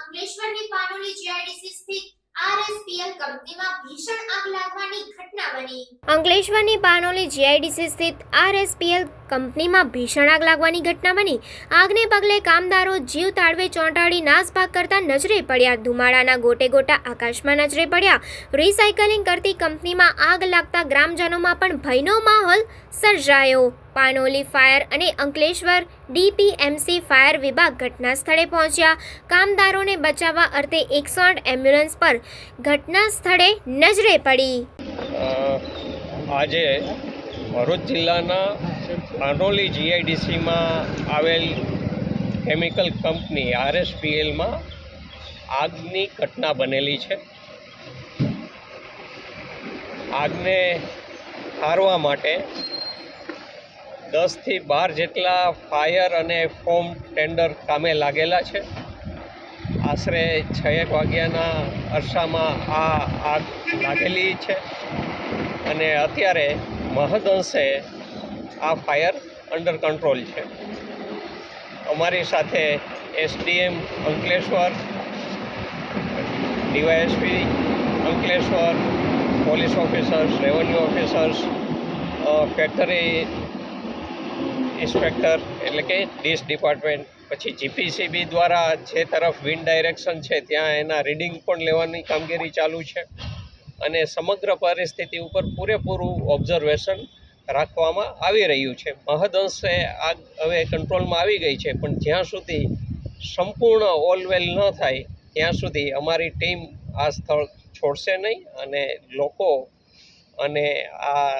અંકલેશ્વરની Panoli GIDC સ્થિત RSPL કંપનીમાં ભીષણ આગ લાગવાની અંકલેશ્વરની પાનોલી જીઆઈડીસી સ્થિત આરએસપીએલ કંપનીમાં ભીષણ આગ લાગવાની ઘટના બની. આગને પગલે કામદારો જીવ તાળવે ચોંટાડી નાસભાગ કરતા નજરે પડ્યા. ધુમાડાના ગોટે ગોટા આકાશમાં નજરે પડ્યા. રિસાયકલિંગ કરતી કંપનીમાં આગ લાગતા ગ્રામજનોમાં પણ ભયનો માહોલ સર્જાયો. પાનોલી ફાયર અને અંકલેશ્વર ડીપીએમસી ફાયર વિભાગ ઘટના સ્થળે પહોંચ્યા. કામદારોને બચાવવા અર્થે એકસો આઠ એમ્બ્યુલન્સ પર ઘટના સ્થળે નજરે પડી. આજે ભરૂચ જિલ્લાના પાનોલી જીઆઈડીસીમાં આવેલ કેમિકલ કંપની આરએસપીએલમાં આગની ઘટના બનેલી છે. આગને હારવા માટે દસથી બાર જેટલા ફાયર અને ફોમ ટેન્ડર કામે લાગેલા છે. આશરે છ એક વાગ્યાના અરસામાં આ આગ લાગેલી છે. અને અત્યારે મહદઅંશે આ ફાયર અંડર કંટ્રોલ છે. અમારી સાથે SDM Ankleshwar, DYSP Ankleshwar, police officers, revenue officers factory inspector એટલે કે ડીસ ડિપાર્ટમેન્ટ, પછી જીપીસીબી દ્વારા જે તરફ વિન્ડ ડાયરેક્શન છે, ત્યાં એના રીડિંગ પણ લેવાની કામગીરી ચાલુ છે. અને સમગ્ર પરિસ્થિતિ ઉપર પૂરેપૂરું ઓબ્ઝર્વેશન રાખવામાં આવી રહ્યું છે. મહદઅંશે આગ હવે કંટ્રોલમાં આવી ગઈ છે પણ જ્યાં સુધી સંપૂર્ણ ઓલવેલ ન થાય ત્યાં સુધી અમારી ટીમ આ સ્થળ છોડશે નહીં અને લોકો અને આ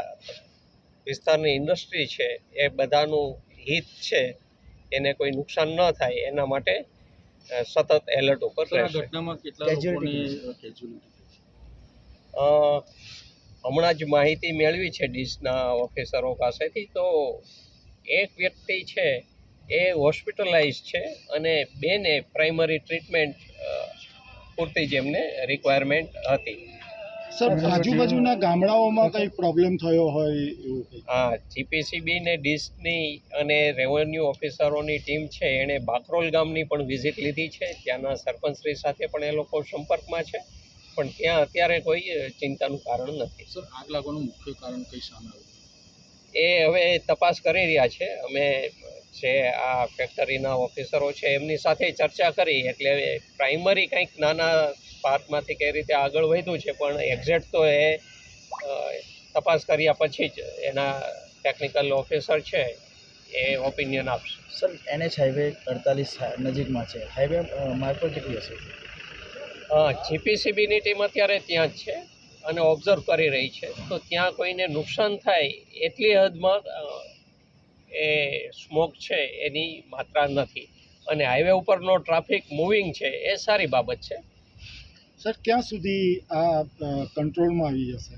વિસ્તારની ઇન્ડસ્ટ્રી છે એ બધાનું હિત છે એને કોઈ નુકસાન ન થાય એના માટે સતત એલર્ટ ઉપર રહેશે. ઘટનામાં કેટલા લોકોની હમણાં જ માહિતી મેળવી છે ડીશના ઓફિસરો પાસેથી. તો એક વ્યક્તિ છે એ હોસ્પિટલાઇઝ છે અને બેને પ્રાઇમરી ટ્રીટમેન્ટ પૂરતી જ એમને રિક્વાયરમેન્ટ હતી. સર આજુબાજુના ગામડાઓમાં કંઈ પ્રોબ્લેમ થયો હોય એવું હા જીપીસીબી ને ડીશની અને રેવન્યુ ઓફિસરોની ટીમ છે એણે બાકરોલ ગામની પણ વિઝિટ લીધી છે. ત્યાંના સરપંચશ્રી સાથે પણ એ લોકો સંપર્કમાં છે. પણ ત્યાં અત્યારે કોઈ ચિંતાનું કારણ નથી. સર આગ લાગવાનું મુખ્ય કારણ કઈ સામે આવ્યું? એ હવે તપાસ કરી રહ્યા છે. અમે જે આ ફેક્ટરીના ઓફિસરો છે એમની સાથે ચર્ચા કરી. એટલે પ્રાઇમરી કંઈક નાના પાર્ટમાંથી કઈ રીતે આગળ વધ્યું છે પણ એક્ઝેક્ટ તો એ તપાસ કર્યા પછી જ એના ટેકનિકલ ઓફિસર છે એ ઓપિનિયન આપશે. સર એનએચ હાઈવે અડતાલીસ નજીકમાં છે. હાઈવે માર્ગ પર કેટલી હશે? જીપીસીબીની ટીમ અત્યારે ત્યાં જ છે અને ઓબ્ઝર્વ કરી રહી છે. તો ત્યાં કોઈને નુકસાન થાય એટલી હદમાં એ સ્મોક છે એની માત્રા નથી. અને હાઈવે ઉપરનો ટ્રાફિક મૂવિંગ છે એ સારી બાબત છે. સર ક્યાં સુધી આ કંટ્રોલમાં આવી જશે?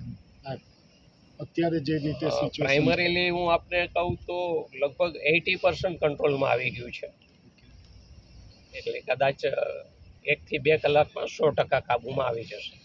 અત્યારે જે રીતે પ્રાઇમરીલી હું આપને કહું તો લગભગ એટી પર્સન્ટ કંટ્રોલમાં આવી ગયું છે. એટલે કદાચ એકથી બે કલાકમાં સો ટકા કાબૂમાં આવી જશે.